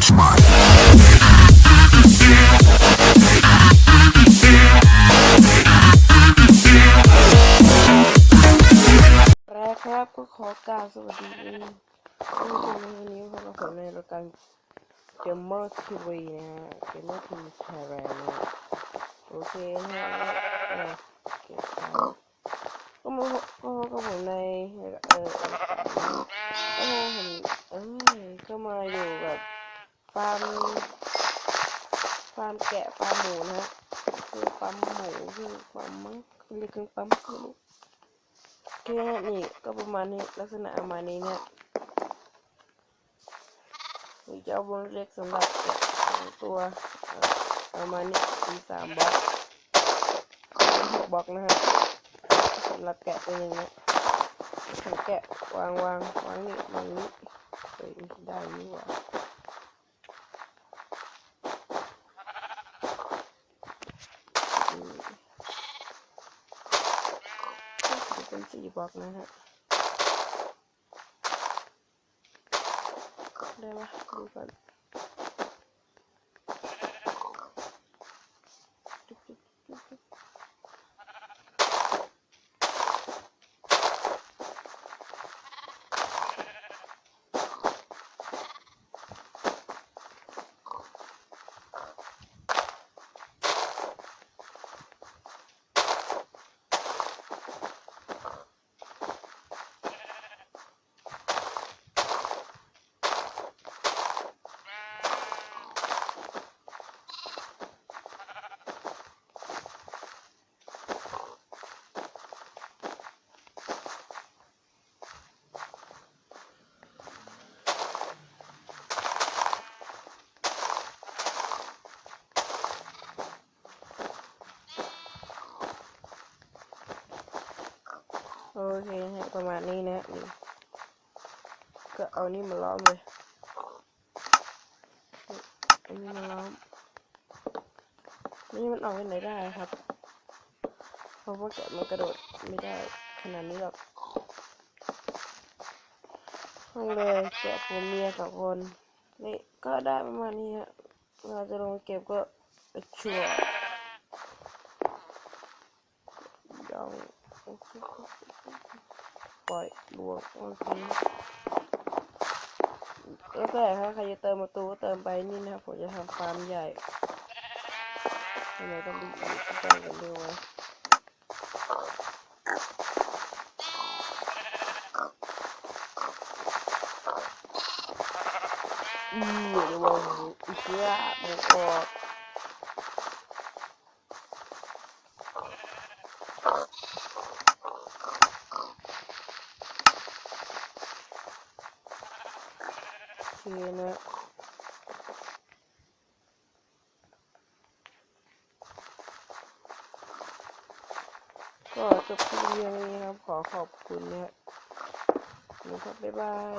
That's mine. แรกครับก็ขอกล่าวสวัสดีท่านผู้ชมในวันนี้พบกับผมในรายการ Gamer TV นะฮะ Gamer TV Thailand นะโอเคนะฮะเออก็บครับก็มาพบก็พบกับผมในเออเออผมเอ้ยก็มาอยู่กับ ฟาร์มฟาร์มแกะฟาร์มหมูนะฮะคือปั๊มหมูคือปั๊มมั้งเรียกเครื่องปั๊มไม่รู้โอเคนะนี่ก็ประมาณนี้ลักษณะประมาณนี้เนี่ยมีเจ้าบนเล็กสำหรับแกะสองตัวประมาณนี้มีสามบล็อกเป็นหกบล็อกนะฮะสำหรับแกะตัวหนึงนะถังแกะวางวางวางนี่วางนี้เฮ้ยได้นี่หว่าอืม จะเป็น สี่บล็อกนะฮะได้ปะดูก่อนจุ๊บจุ๊บจุ๊บจุ๊บ โอเคนะประมาณนี้นะก็เอานี่มาล้อมเลยอันนี้มาล้อมนี่มันออกไปไหนได้ครับ เพราะว่าแกะมันกระโดดไม่ได้ขนาดนี้หรอกห้องเลยแกะผมเมียสองคนนี่ก็ได้ประมาณนี้ฮะเราจะลงเก็บก็ชัวร์ยัง ปล่อยลวงโอเคแล้วแต่ถ้าใครจะเติมประตูก็เติมไปนี่นะครับผมจะทำฟาร์มใหญ่ทำไมต้องบีบแจ้กันเร็ววะอือเดี๋ยวว่าหมูอีกแล้วหมูกรอบ เคนะก็จบคลิปเพียงนี้ครับขอขอบคุณนะนะครับบ๊ายบาย